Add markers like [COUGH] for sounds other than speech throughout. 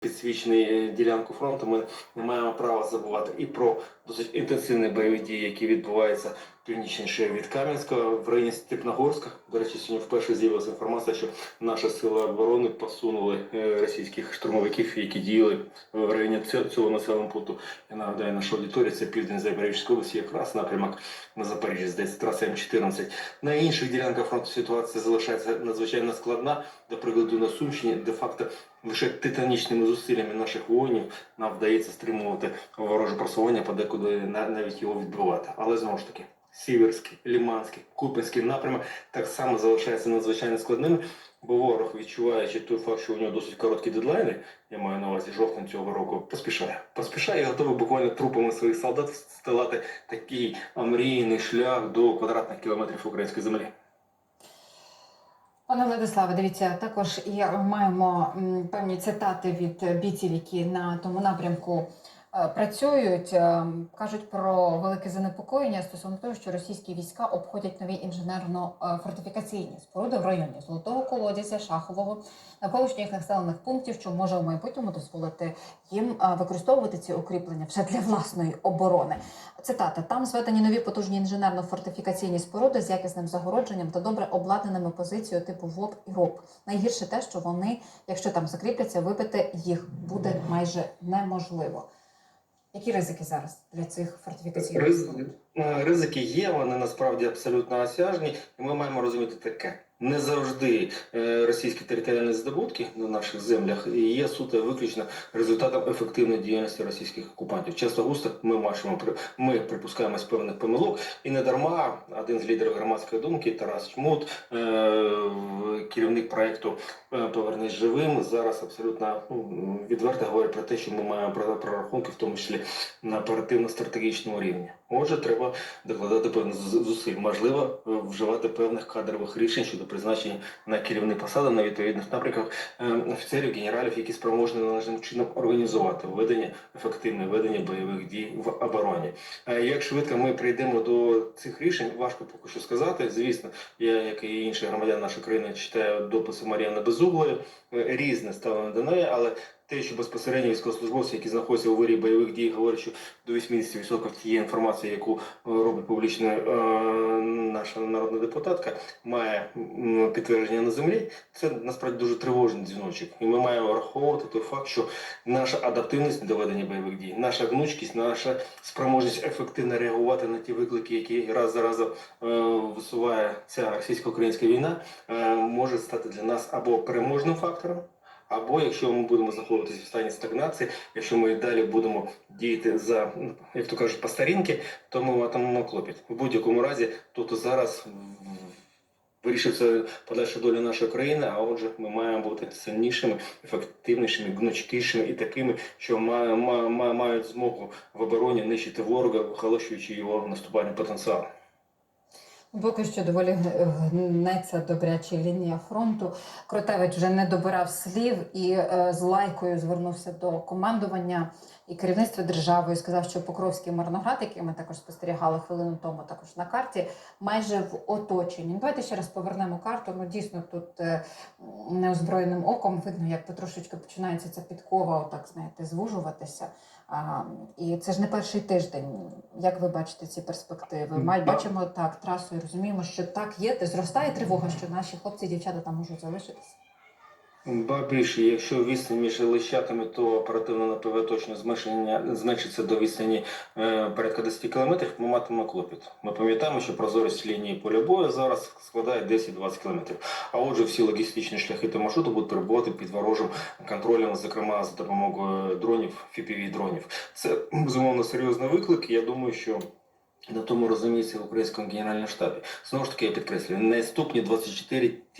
підсвічений е, ділянку фронту, ми не маємо права забувати і про досить інтенсивні бойові дії, які відбуваються північніше від Кам'янського в районі Степногорська. До речі, сьогодні вперше з'явилася інформація, що наші сили оборони посунули е, російських штурмовиків, які діяли в районі цього, населеного пункту. Я нагадаю, наша аудиторія це південь Запорізької області, якраз напрямок на Запоріжжі, здається, траса М14. На інших ділянках фронту ситуація залишається надзвичайно складна. До прикладу, на Сумщині де-факто лише титанічними зусиллями наших воїнів нам вдається стримувати вороже просування, подекуди на- навіть його відбивати. Але знову ж таки, Сіверський, Ліманський, Купинський напрямок так само залишаються надзвичайно складними, бо ворог, відчуваючи той факт, що у нього досить короткі дедлайни, я маю на увазі жовтень цього року, поспішає. Поспішає і готовий буквально трупами своїх солдат стилати такий омрійний шлях до квадратних кілометрів української землі. Пане Владиславе, дивіться, також і маємо певні цитати від бійців, які на тому напрямку працюють. Е, Кажуть про велике занепокоєння стосовно того, що російські війська обходять нові інженерно-фортифікаційні споруди в районі Золотого колодязя, Шахового, навколишніх населених пунктів, що може в майбутньому дозволити їм е, використовувати ці укріплення вже для власної оборони. Цитата: там зведені нові потужні інженерно-фортифікаційні споруди з якісним загородженням та добре обладнаними позицією типу ВОП і РОП. Найгірше те, що вони, якщо там закріпляться, вибити їх буде майже неможливо. Які ризики зараз для цих фортифікаційних Риз- Е, Ризики є, вони насправді абсолютно осяжні, і ми маємо розуміти таке. Не завжди е, російські територіальні здобутки на наших землях є суто виключно результатом ефективної діяльності російських окупантів. Часто густо ми при- ми припускаємось певних помилок, і не дарма один з лідерів громадської думки Тарас Чмут, е, керівник проекту е, Повернись живим, зараз абсолютно ну, відверто говорить про те, що ми маємо прорахунки, в тому числі на оперативно-стратегічному рівні. Отже, треба докладати певних зусиль. Можливо, е, вживати певних кадрових рішень щодо призначення на керівні посади на відповідних напрямках е, офіцерів, генералів, які спроможні належним чином організувати ведення ефективне ведення бойових дій в обороні. Е, Як швидко ми прийдемо до цих рішень, важко поки що сказати. Звісно, я, як і інші громадяни нашої країни, читаю дописи Мар'яни Безуглої, різне ставлення до неї, але те, що безпосередньо військовослужбовці, які знаходяться у вирі бойових дій, говорять, що до 80% тієї інформації, яку е, робить публічно е, наша народна депутатка, має підтвердження на землі. Це насправді дуже тривожний дзвіночок. І ми маємо враховувати той факт, що наша адаптивність до ведення бойових дій, наша гнучкість, наша спроможність ефективно реагувати на ті виклики, які раз за разом е, висуває ця російсько-українська війна, е, може стати для нас або переможним фактором. Або якщо ми будемо знаходитися в стані стагнації, якщо ми далі будемо діяти за, як то кажуть, по старінки, то ми матимемо клопіт. У будь-якому разі тут зараз вирішиться подальша доля нашої країни, а отже, ми маємо бути сильнішими, ефективнішими, гнучкішими і такими, що ма- ма- ма- мають змогу в обороні нищити ворога, вихолощуючи його наступальний потенціал. Поки що доволі гнеться добряча лінія фронту. Кротевич вже не добирав слів і е, з лайкою звернувся до командування і керівництва держави. і Сказав, що Покровський Марноград, який ми також спостерігали хвилину тому, також на карті, майже в оточенні. Ну, Давайте ще раз повернемо карту. Ну дійсно тут е, неозброєним оком видно, як потрошечки починається ця підкова, отак знаєте, звужуватися. А, і це ж не перший тиждень. Як ви бачите ці перспективи? Ми бачимо так трасу і розуміємо, що так є, зростає тривога, що наші хлопці і дівчата там можуть залишитися. Ба більше, якщо відстань між лищатами, то оперативно НПВ точно зменшення зменшиться до відстані е, порядка 10 кілометрів, ми матимемо клопіт. Ми пам'ятаємо, що прозорість лінії поля бою зараз складає 10-20 кілометрів. А отже, всі логістичні шляхи та маршрути будуть перебувати під ворожим контролем, зокрема за допомогою дронів, FPV дронів. Це безумовно серйозний виклик. Я думаю, що на тому розуміється в українському генеральному штабі. Знову ж таки, я підкреслюю, наступні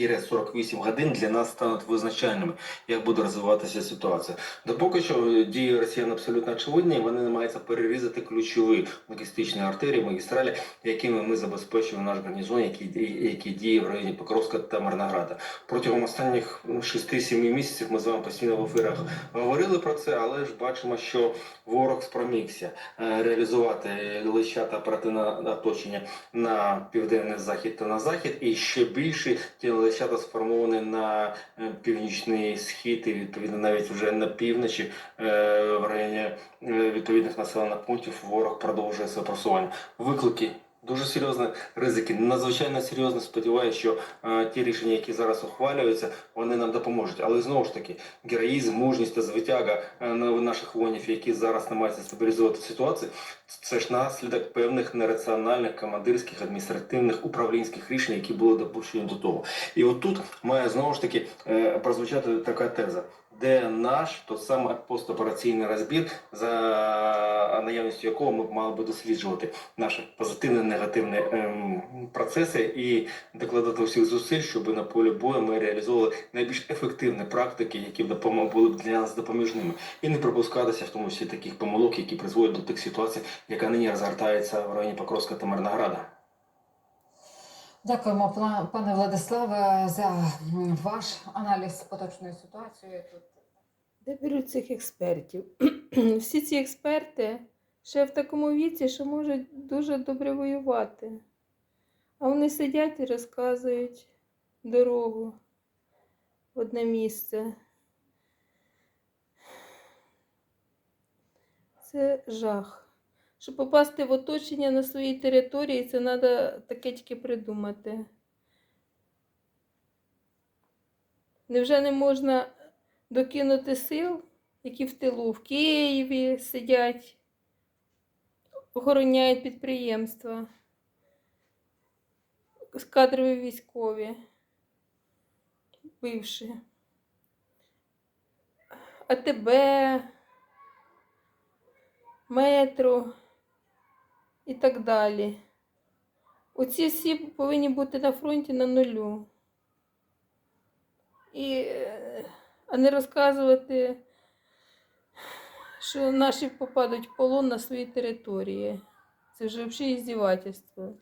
24-48 годин для нас стануть визначальними, як буде розвиватися ситуація. Допоки що дії росіян абсолютно очевидні, вони намагаються перерізати ключові логістичні артерії, магістралі, якими ми забезпечуємо наш гарнізон, діє- який діє в районі Покровська та Марнограда. Протягом останніх ну, 6-7 місяців ми з вами постійно в ефірах говорили про це, але ж бачимо, що ворог спромігся е, реалізувати лища та оперативне оточення на південний захід та на захід, і ще більше ті лещата сформовані на е, північний схід і відповідно навіть вже на півночі е, в районі е, відповідних населених пунктів ворог продовжує своє просування. Виклики. Дуже серйозні ризики, надзвичайно серйозно сподіваюся, що е, ті рішення, які зараз ухвалюються, вони нам допоможуть. Але знову ж таки, героїзм, мужність та звитяга е, наших воїнів, які зараз намагаються стабілізувати ситуацію, це ж наслідок певних нераціональних командирських, адміністративних, управлінських рішень, які були допущені до того. І от тут має знову ж таки е, прозвучати така теза. Де наш тот самий постопераційний розбір, за наявністю якого ми мали би досліджувати наші позитивні негативні ем, процеси і докладати усіх зусиль, щоб на полі бою ми реалізовували найбільш ефективні практики, які були б для нас допоміжними, і не пропускатися в тому числі таких помилок, які призводять до тих ситуацій, яка нині розгортається в районі Покровська та Мирнограда. Дякуємо, пане Владиславе, за ваш аналіз поточної ситуації. Тут Де беруть цих експертів? [CLEARS THROAT] Всі ці експерти ще в такому віці, що можуть дуже добре воювати. А вони сидять і розказують дорогу в одне місце. Це жах. Щоб попасти в оточення на своїй території, це треба таке тільки придумати. Невже не можна докинути сил, які в тилу? В Києві сидять, охороняють підприємства, кадрові військові, бивші, АТБ, метро і так далі. Оці всі повинні бути на фронті на нулю. І, а не розказувати, що наші попадуть в полон на свої території. Це вже взагалі іздівательство.